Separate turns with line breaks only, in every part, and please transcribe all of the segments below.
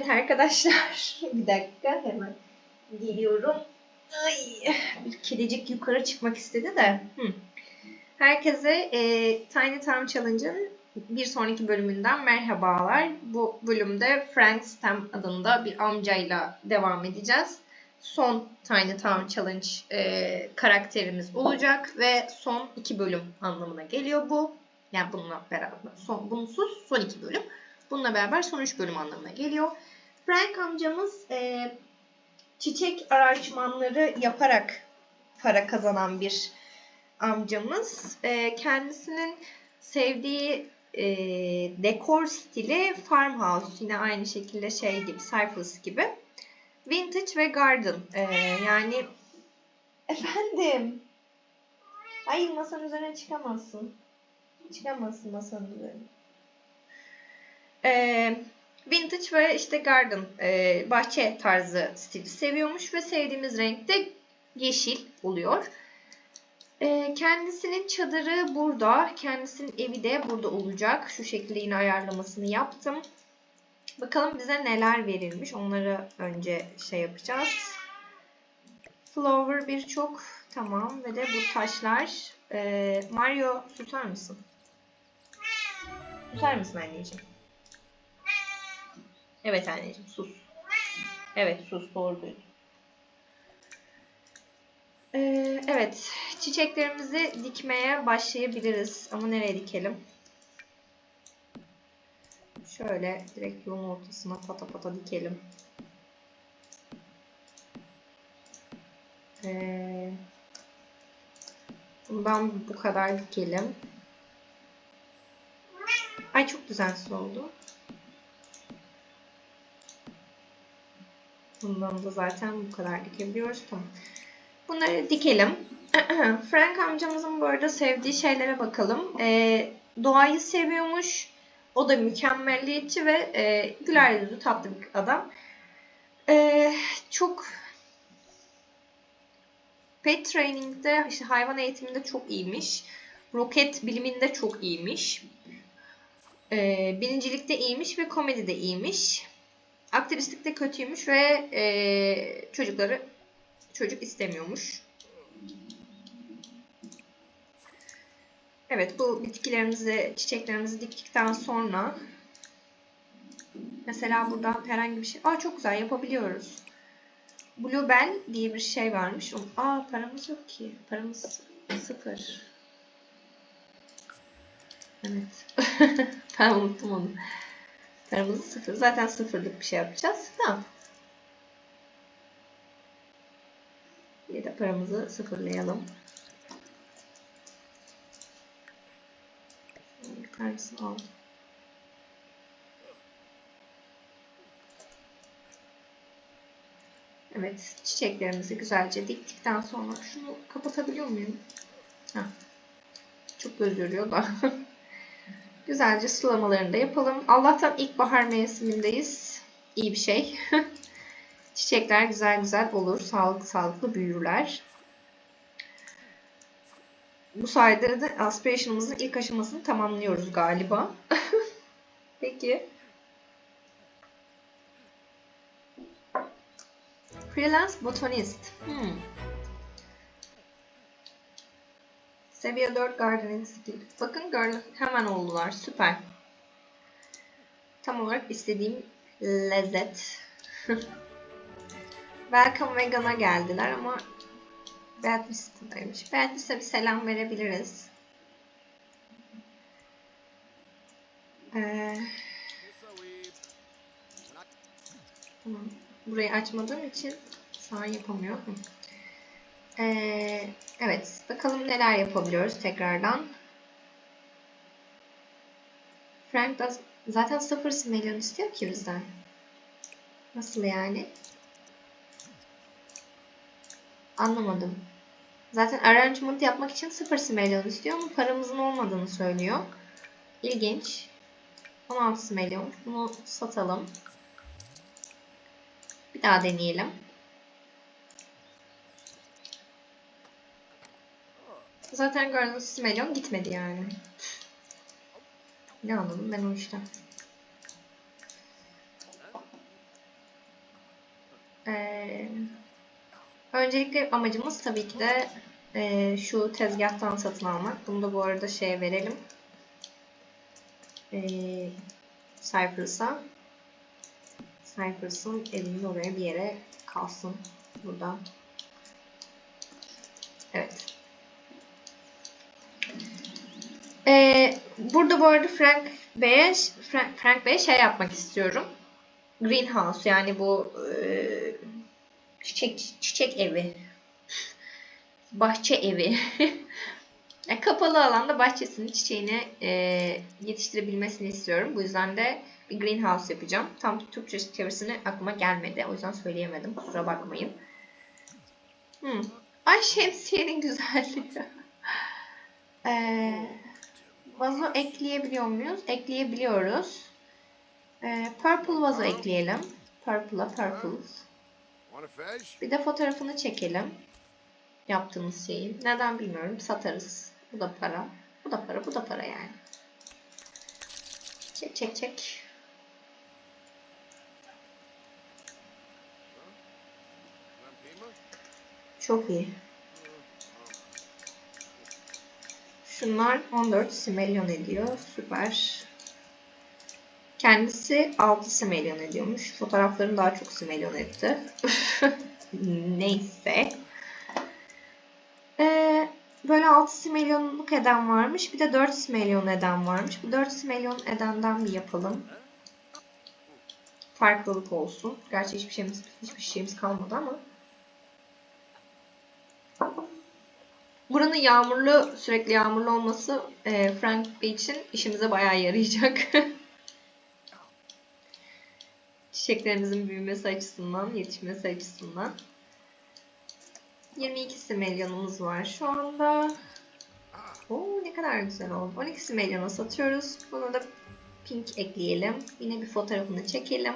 Evet arkadaşlar. Bir dakika hemen geliyorum. Ay, bir kedicik yukarı çıkmak istedi de. Hı. Herkese e, Tiny Town Challenge'ın bir sonraki bölümünden merhabalar. Bu bölümde Frank Stem adında bir amcayla devam edeceğiz. Son Tiny Town Challenge e, karakterimiz olacak ve son iki bölüm anlamına geliyor bu. Yani bununla beraber son bunsuz son iki bölüm. Bununla beraber son üç bölüm anlamına geliyor. Frank amcamız e, çiçek araştırmaları yaparak para kazanan bir amcamız. E, kendisinin sevdiği e, dekor stili farmhouse. Yine aynı şekilde şey gibi, Cypress gibi. Vintage ve garden. E, yani efendim. Hayır masanın üzerine çıkamazsın. Çıkamazsın masanın üzerine. E, vintage ve işte garden, e, bahçe tarzı stili seviyormuş ve sevdiğimiz renk de yeşil oluyor. E, kendisinin çadırı burada, kendisinin evi de burada olacak. Şu şekilde yine ayarlamasını yaptım. Bakalım bize neler verilmiş. Onları önce şey yapacağız. Flower birçok. Tamam. Ve de bu taşlar. E, Mario tutar mısın? Tutar mısın anneciğim? Evet anneciğim sus. Evet sus doğru duydun. Ee, evet çiçeklerimizi dikmeye başlayabiliriz. Ama nereye dikelim? Şöyle direkt yolun ortasına pata pata dikelim. Ee, bundan bu kadar dikelim. Ay çok düzensiz oldu. Bundan da zaten bu kadar dikebiliyoruz. Tamam. Bunları dikelim. Frank amcamızın bu arada sevdiği şeylere bakalım. Ee, doğayı seviyormuş. O da mükemmelliyetçi ve e, güler yüzlü tatlı bir adam. Ee, çok pet training'de, işte hayvan eğitiminde çok iyiymiş. Roket biliminde çok iyiymiş. Ee, birincilikte iyiymiş ve komedide iyiymiş. Aktivistlikte kötüymüş ve e, çocukları çocuk istemiyormuş. Evet bu bitkilerimizi, çiçeklerimizi diktikten sonra mesela buradan herhangi bir şey... Aa çok güzel yapabiliyoruz. Bluebell diye bir şey varmış. Aa paramız yok ki. Paramız sıfır. Evet. ben unuttum onu. Paramızı sıfır. Zaten sıfırlık bir şey yapacağız. Tamam. Bir de paramızı sıfırlayalım. Yukarısını aldım. Evet, çiçeklerimizi güzelce diktikten sonra şunu kapatabiliyor muyum? Heh. Çok göz yoruyor da. güzelce sulamalarını da yapalım. Allah'tan ilkbahar mevsimindeyiz. İyi bir şey. Çiçekler güzel güzel olur. Sağlıklı sağlıklı büyürler. Bu sayede de aspiration'ımızın ilk aşamasını tamamlıyoruz galiba. Peki. Freelance botanist. Hmm. Seviye 4 gardening skill. Bakın gördüm. Hemen oldular. Süper. Tam olarak istediğim lezzet. Welcome Vegan'a geldiler ama Beatrice'daymış. Beatrice'e bir selam verebiliriz. Ee, tamam. Burayı açmadığım için sağ yapamıyorum. Ee, evet. Bakalım neler yapabiliyoruz tekrardan. Frank da zaten 0 milyon istiyor ki bizden. Nasıl yani? Anlamadım. Zaten arrangement yapmak için 0 simelyon istiyor ama paramızın olmadığını söylüyor. İlginç. 16 simelyon. Bunu satalım. Bir daha deneyelim. Zaten Garnus Melon gitmedi yani. Ne anladım ben o işten. Ee, öncelikle amacımız tabii ki de e, şu tezgahtan satın almak. Bunu da bu arada şeye verelim. Ee, Cypher'sa. Cypher's'ın elini oraya bir yere kalsın. Burada burada bu arada Frank Bey'e Frank, Frank Bey'e şey yapmak istiyorum. Greenhouse yani bu e, çiçek çiçek evi. Bahçe evi. Yani kapalı alanda bahçesini, çiçeğini e, yetiştirebilmesini istiyorum. Bu yüzden de bir greenhouse yapacağım. Tam Türkçe çevirisini aklıma gelmedi. O yüzden söyleyemedim. Kusura bakmayın. Hmm. Ay şemsiyenin güzelliği. ee, vazo ekleyebiliyor muyuz? Ekleyebiliyoruz. Ee, purple vazo ekleyelim. Purple'a purple. Bir de fotoğrafını çekelim. Yaptığımız şeyin. Neden bilmiyorum. Satarız. Bu da para. Bu da para. Bu da para yani. Çek çek çek. Çok iyi. Şunlar 14 simelyon ediyor. Süper. Kendisi 6 simelyon ediyormuş. Fotoğraflarını daha çok simelyon etti. Neyse. Ee, böyle 6 simelionluk eden varmış. Bir de 4 simelyon eden varmış. Bu 4 simelyon edenden bir yapalım. Farklılık olsun. Gerçi hiçbir şeyimiz, hiçbir şeyimiz kalmadı ama. Buranın yağmurlu, sürekli yağmurlu olması e, Frank için işimize bayağı yarayacak. Çiçeklerimizin büyümesi açısından, yetişmesi açısından. 22 simelyanımız var şu anda. Oo ne kadar güzel oldu. 12 simelyona satıyoruz. Buna da pink ekleyelim. Yine bir fotoğrafını çekelim.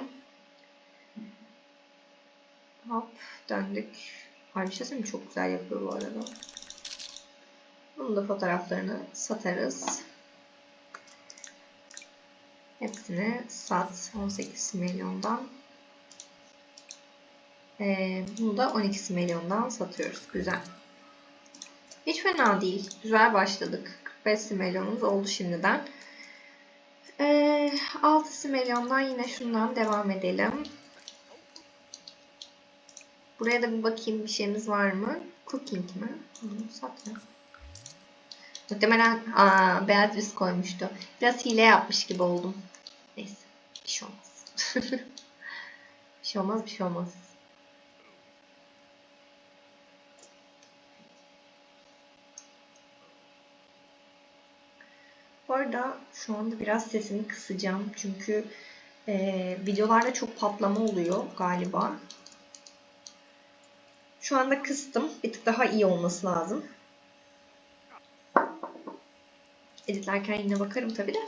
Hop döndük. Ay bir şey? Çok güzel yapıyor bu arada. Bunun da fotoğraflarını satarız. Hepsini sat 18 milyondan. Ee, bunu da 12 milyondan satıyoruz. Güzel. Hiç fena değil. Güzel başladık. 45 milyonumuz oldu şimdiden. Ee, 6 milyondan yine şundan devam edelim. Buraya da bir bakayım bir şeyimiz var mı? Cooking mi? Bunu satma. Muhtemelen aa, Beatrice koymuştu. Biraz hile yapmış gibi oldum. Neyse. Bir şey olmaz. bir şey olmaz, bir şey olmaz. Bu arada şu anda biraz sesimi kısacağım. Çünkü e, videolarda çok patlama oluyor galiba. Şu anda kıstım. Bir tık daha iyi olması lazım. Editlerken yine bakarım tabi de.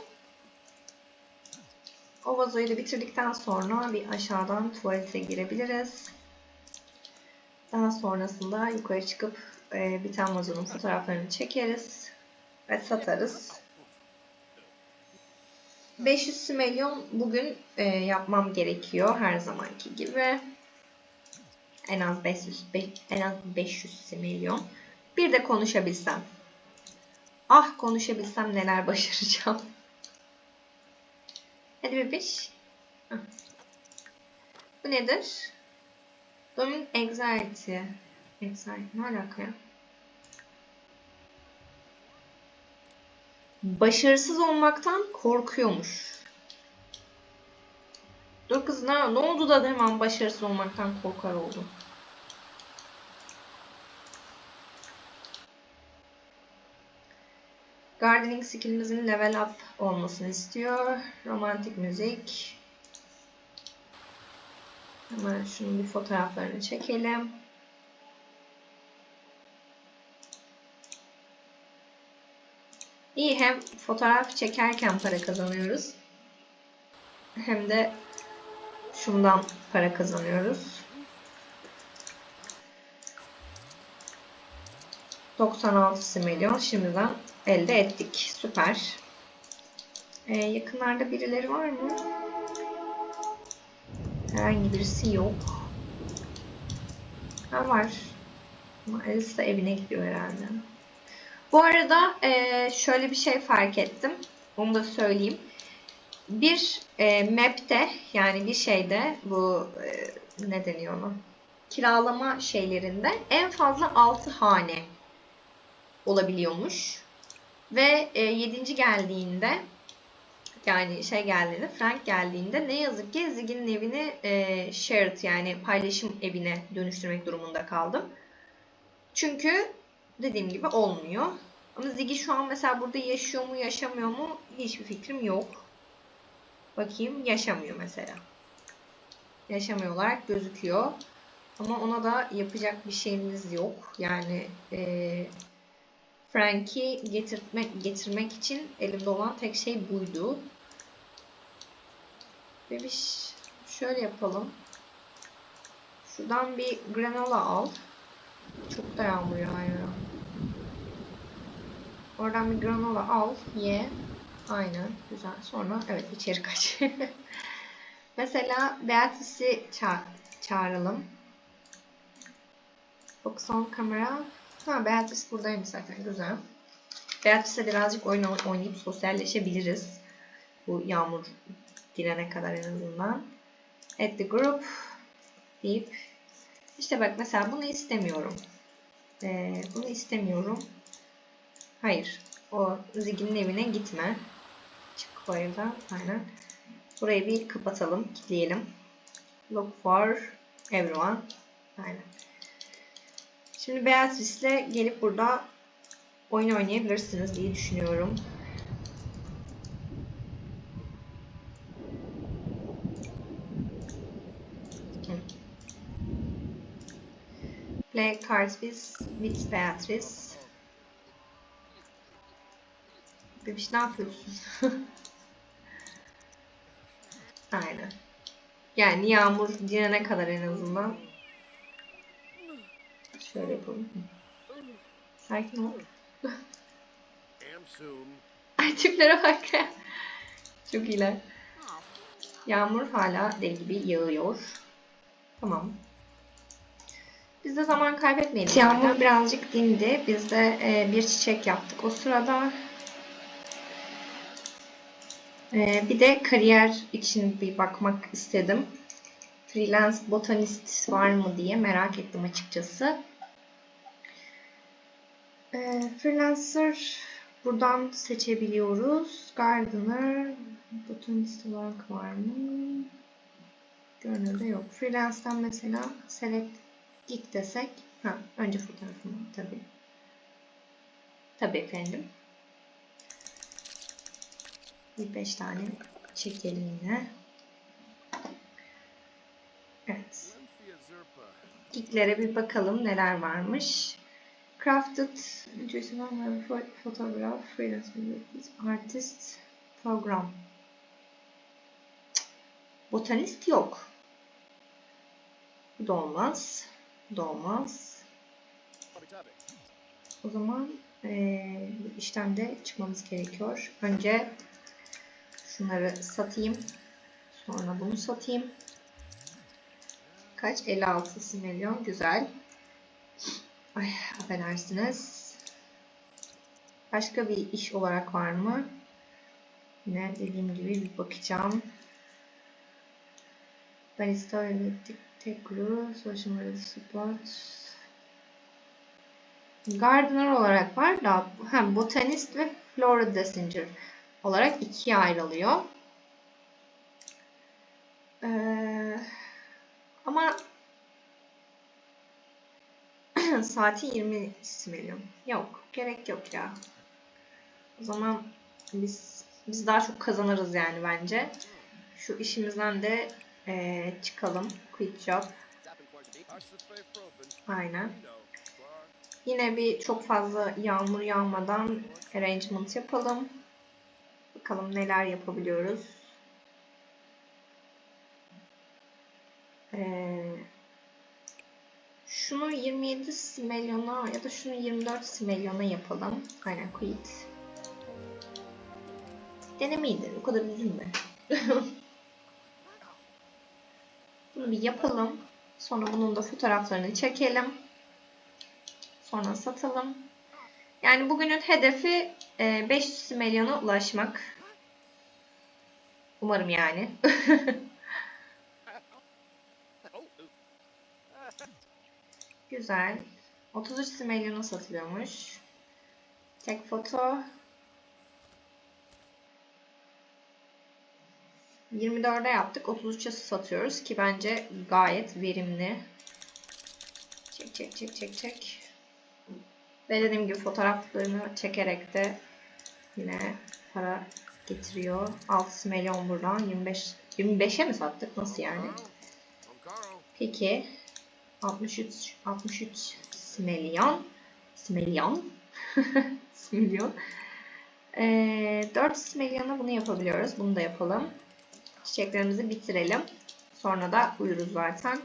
O vazoyu da bitirdikten sonra bir aşağıdan tuvalete girebiliriz. Daha sonrasında yukarı çıkıp e, biten vazonun fotoğraflarını çekeriz ve satarız. 500 simelyon bugün e, yapmam gerekiyor her zamanki gibi. En az 500 be- en az 500 simelyon. Bir de konuşabilsem. Ah konuşabilsem neler başaracağım. Hadi bebiş. Hah. Bu nedir? Dominant anxiety. Anxiety. Ne alaka ya? Başarısız olmaktan korkuyormuş. Dur kız ne, ne oldu da hemen başarısız olmaktan korkar oldum. Gardening skillimizin level up olmasını istiyor. Romantik müzik. Hemen şunun bir fotoğraflarını çekelim. İyi hem fotoğraf çekerken para kazanıyoruz. Hem de şundan para kazanıyoruz. 96 milyon şimdiden elde ettik. Süper. Ee, yakınlarda birileri var mı? Herhangi birisi yok. Ha var. Ama Alice de evine gidiyor herhalde. Bu arada eee, şöyle bir şey fark ettim. Onu da söyleyeyim. Bir eee, map'te yani bir şeyde bu eee, ne deniyor ona? Kiralama şeylerinde en fazla 6 hane olabiliyormuş. Ve e, 7. geldiğinde yani şey geldiğinde Frank geldiğinde ne yazık ki Ziggy'nin evini e, shared yani paylaşım evine dönüştürmek durumunda kaldım. Çünkü dediğim gibi olmuyor. Ama Ziggy şu an mesela burada yaşıyor mu yaşamıyor mu hiçbir fikrim yok. Bakayım yaşamıyor mesela. Yaşamıyor olarak gözüküyor. Ama ona da yapacak bir şeyimiz yok. Yani e, Frank'i getirmek, getirmek için elimde olan tek şey buydu. Bebiş şöyle yapalım. Şuradan bir granola al. Çok da yağmur yağıyor. Oradan bir granola al, ye. Aynen, güzel. Sonra evet içeri kaç. Mesela Beatrice'i ça çağıralım. Focus on kamera. Ha Beatrice buradaymış zaten. Güzel. Beatrice'le birazcık oyun oynayıp sosyalleşebiliriz. Bu yağmur girene kadar en azından. Add the group deyip işte bak mesela bunu istemiyorum. Ee, bunu istemiyorum. Hayır. O Ziggy'nin evine gitme. Çık bu evden. Aynen. Burayı bir kapatalım. Kilitleyelim. Look for everyone. Aynen. Şimdi Beatrice'le gelip burada oyun oynayabilirsiniz diye düşünüyorum. Play cards with, with Beatrice. Bebiş ne yapıyorsun? Aynen. Yani yağmur dinene kadar en azından. Şöyle yapalım. Sakin ol. Ay tiplere bak ya. Çok iyiler. Yağmur hala deli gibi yağıyor. Tamam. Biz de zaman kaybetmeyelim. Yağmur birazcık dindi. Biz de e, bir çiçek yaptık. O sırada e, bir de kariyer için bir bakmak istedim. Freelance botanist var mı diye merak ettim açıkçası. E, freelancer buradan seçebiliyoruz. Gardener, botanist olarak var mı? Görünürde yok. Freelance'dan mesela select gig desek. Ha, önce fotoğrafımı tabii. Tabii efendim. Bir beş tane çekelim yine. Evet. Geeklere bir bakalım neler varmış. Crafted Jason Photograph Freelance Artist Program Botanist yok. Bu da olmaz. Bu da olmaz. O zaman bu işten de çıkmamız gerekiyor. Önce şunları satayım. Sonra bunu satayım. Kaç? 56 milyon. Güzel. Ay affedersiniz. Başka bir iş olarak var mı? Yine dediğim gibi bir bakacağım. Barista Electric Tech Guru, Social Media Support. Gardener olarak var da hem botanist ve flora messenger olarak ikiye ayrılıyor. Ee, ama saati 20 milyon. Yok, gerek yok ya. O zaman biz biz daha çok kazanırız yani bence. Şu işimizden de eee, çıkalım. Quit job. Aynen. Yine bir çok fazla yağmur yağmadan arrangement yapalım. Bakalım neler yapabiliyoruz. Ee, şunu 27 milyona ya da şunu 24 milyona yapalım. Aynen quit. Denemeydi. O kadar üzülme. Bunu bir yapalım. Sonra bunun da fotoğraflarını çekelim. Sonra satalım. Yani bugünün hedefi e, 500 milyona ulaşmak. Umarım yani.
Oh,
Güzel. 33 milyona satılıyormuş. Tek foto. 24'e yaptık. 33'e satıyoruz ki bence gayet verimli. Çek çek çek çek çek. Ve dediğim gibi fotoğraflarını çekerek de yine para getiriyor. 6 milyon buradan 25 25'e mi sattık? Nasıl yani? Peki 63 63 milyon milyon milyon ee, 4 milyona bunu yapabiliyoruz. Bunu da yapalım. Çiçeklerimizi bitirelim. Sonra da uyuruz zaten.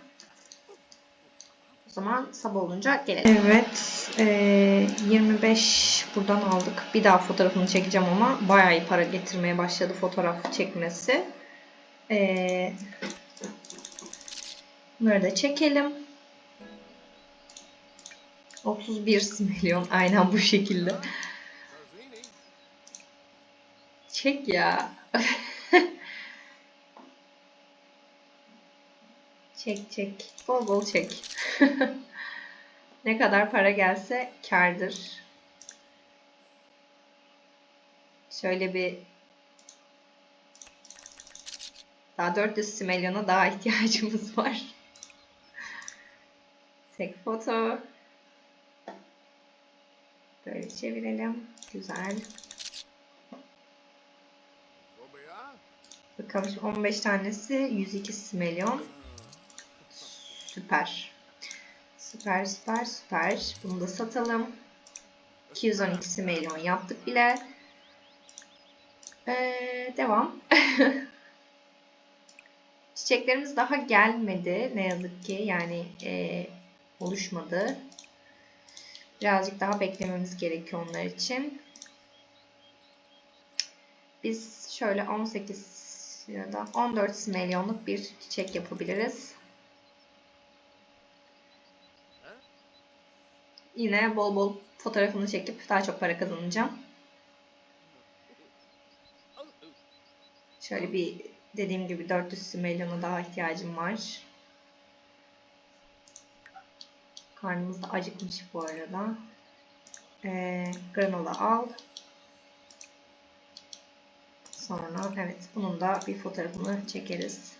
O zaman sabah olunca gelelim. Evet. ee, 25 buradan aldık. Bir daha fotoğrafını çekeceğim ama bayağı iyi para getirmeye başladı fotoğraf çekmesi. Ee, Bunları çekelim. 31 milyon aynen bu şekilde. Çek ya. çek çek. Bol bol çek. ne kadar para gelse kardır. Şöyle bir daha 400 milyona daha ihtiyacımız var. Tek foto. Böyle çevirelim. Güzel. Bakalım 15 tanesi 102 milyon. Süper. Süper süper süper. Bunu da satalım. 212 milyon yaptık bile. Ee, devam. Çiçeklerimiz daha gelmedi. Ne yazık ki. Yani e, oluşmadı. Birazcık daha beklememiz gerekiyor onlar için. Biz şöyle 18 ya da 14 milyonluk bir çiçek yapabiliriz. Yine bol bol fotoğrafını çekip daha çok para kazanacağım. Şöyle bir dediğim gibi 400 milyona daha ihtiyacım var. Karnımız da acıkmış bu arada. Ee, granola al. Sonra evet bunun da bir fotoğrafını çekeriz.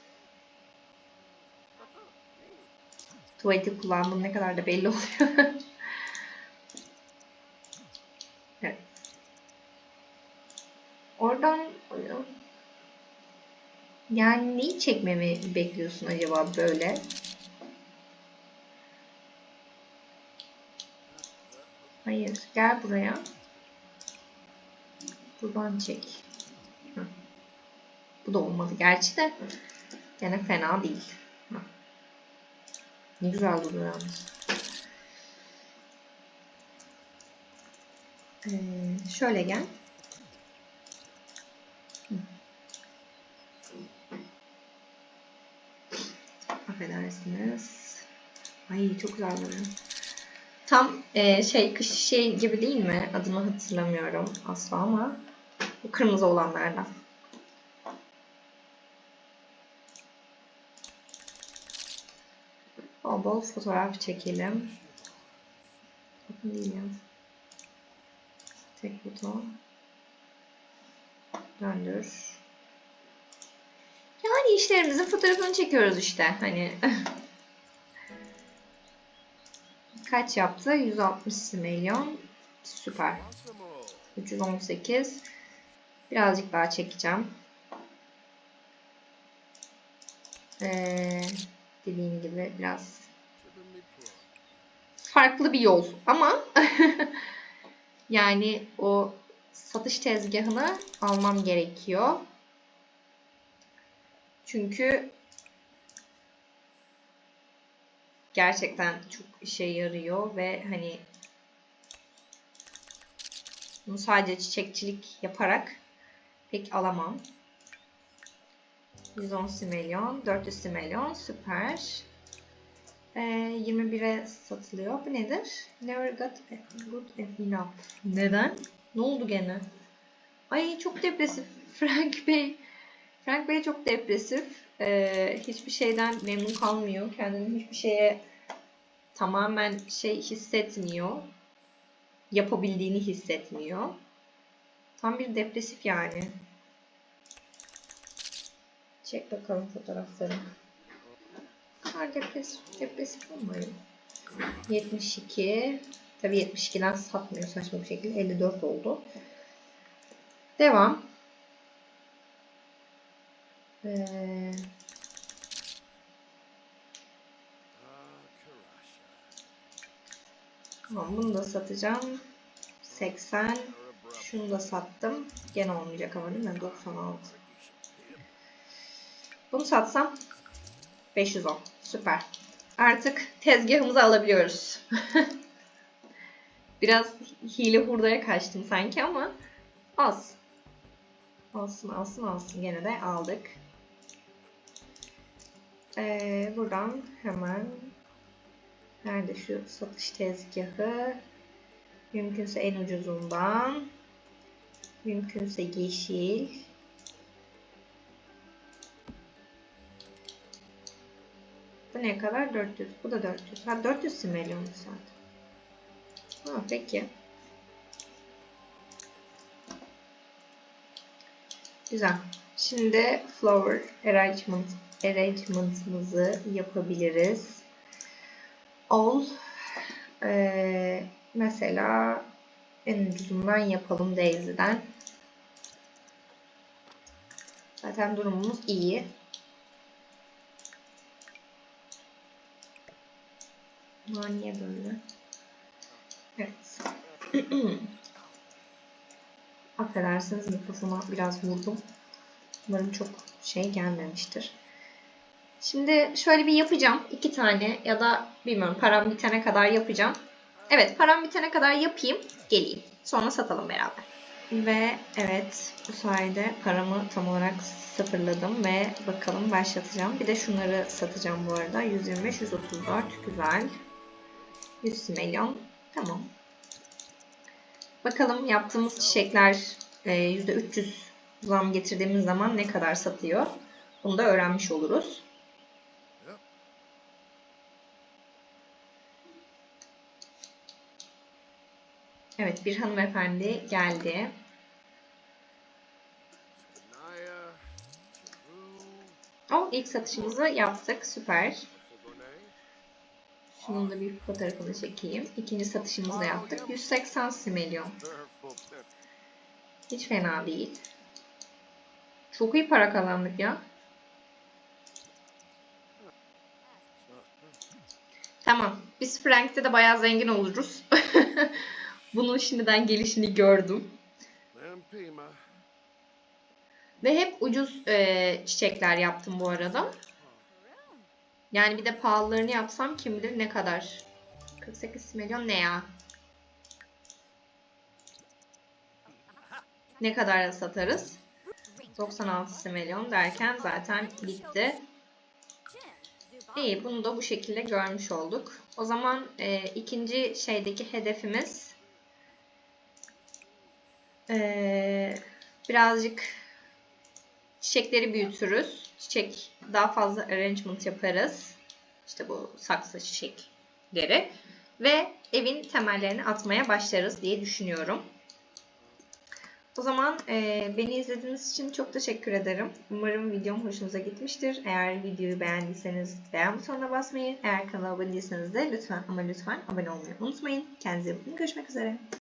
Tuvaleti kullandığım ne kadar da belli oluyor. evet. Oradan yani neyi çekmemi bekliyorsun acaba böyle? Hayır, gel buraya. Buradan çek. Hı. Bu da olmadı gerçi de. Gene fena değil. Hı. Ne güzel duruyor yalnız. Ee, şöyle gel. Hı. Affedersiniz. Ay çok güzel duruyor. Tam e, şey kış şey gibi değil mi? Adını hatırlamıyorum asla ama bu kırmızı olanlardan. Bol bol fotoğraf çekelim. Bakın değil. Tek foto. Döndür. Yani işlerimizin fotoğrafını çekiyoruz işte. Hani kaç yaptı? 160 milyon. Süper.
Massimo.
318. Birazcık daha çekeceğim. Ee, dediğim gibi biraz farklı bir yol ama yani o satış tezgahını almam gerekiyor. Çünkü gerçekten çok işe yarıyor ve hani bunu sadece çiçekçilik yaparak pek alamam. 110 milyon, 400 milyon süper. Ee, 21'e satılıyor. Bu nedir? Never got good enough. Neden? Ne oldu gene? Ay çok depresif. Frank Bey. Frank Bey çok depresif. Ee, hiçbir şeyden memnun kalmıyor. Kendini hiçbir şeye tamamen şey hissetmiyor. Yapabildiğini hissetmiyor. Tam bir depresif yani. Çek bakalım fotoğrafları. Kadar depresif, depresif olmayın. 72. Tabii 72'den satmıyor saçma bir şekilde. 54 oldu. Devam. Ee,
Ah, Karasha.
tamam bunu da satacağım. 80.
Arabra.
Şunu da sattım. Gene olmayacak ama değil mi? 96. Bunu satsam 510. Süper. Artık tezgahımızı alabiliyoruz. Biraz hile hurdaya kaçtım sanki ama az. Alsın alsın alsın. Gene de aldık. Ee, buradan hemen nerede şu satış tezgahı? Mümkünse en ucuzundan. Mümkünse yeşil. Bu ne kadar? 400. Bu da 400. Ha 400 simelyonmuş zaten. Ha peki. Güzel. Şimdi flower arrangement arrangement'ımızı yapabiliriz. All eee, mesela en ucuzundan yapalım Daisy'den. Zaten durumumuz iyi. Bunlar niye böyle? Evet. Affedersiniz mikrofona biraz vurdum. Umarım çok şey gelmemiştir. Şimdi şöyle bir yapacağım. iki tane ya da bilmiyorum param bitene kadar yapacağım. Evet param bitene kadar yapayım. Geleyim. Sonra satalım beraber. Ve evet bu sayede paramı tam olarak sıfırladım ve bakalım başlatacağım. Bir de şunları satacağım bu arada. 125, 134 güzel. 100 milyon. Tamam. Bakalım yaptığımız çiçekler e, %300 zam getirdiğimiz zaman ne kadar satıyor? Bunu da öğrenmiş oluruz. Evet bir hanımefendi geldi.
Naya.
O
Chiru.
ilk satışımızı yaptık. Süper. Şunun da bir fotoğrafını çekeyim. İkinci satışımızı da yaptık. 180 similyon.
Purple.
Hiç fena değil. Çok iyi para kazandık ya. Tamam. Biz Frank'te de bayağı zengin oluruz. Bunun şimdiden gelişini gördüm. Ve hep ucuz e, çiçekler yaptım bu arada. Yani bir de pahalılarını yapsam kim bilir ne kadar. 48 milyon ne ya? Ne kadar da satarız? 96 milyon derken zaten bitti. İyi bunu da bu şekilde görmüş olduk. O zaman e, ikinci şeydeki hedefimiz e, birazcık çiçekleri büyütürüz. Çiçek daha fazla arrangement yaparız. İşte bu saksı çiçekleri. Ve evin temellerini atmaya başlarız diye düşünüyorum. O zaman e, beni izlediğiniz için çok teşekkür ederim. Umarım videom hoşunuza gitmiştir. Eğer videoyu beğendiyseniz beğen butonuna basmayı, eğer kanala abone değilseniz de lütfen ama lütfen abone olmayı unutmayın. Kendinize iyi bakın. Görüşmek üzere.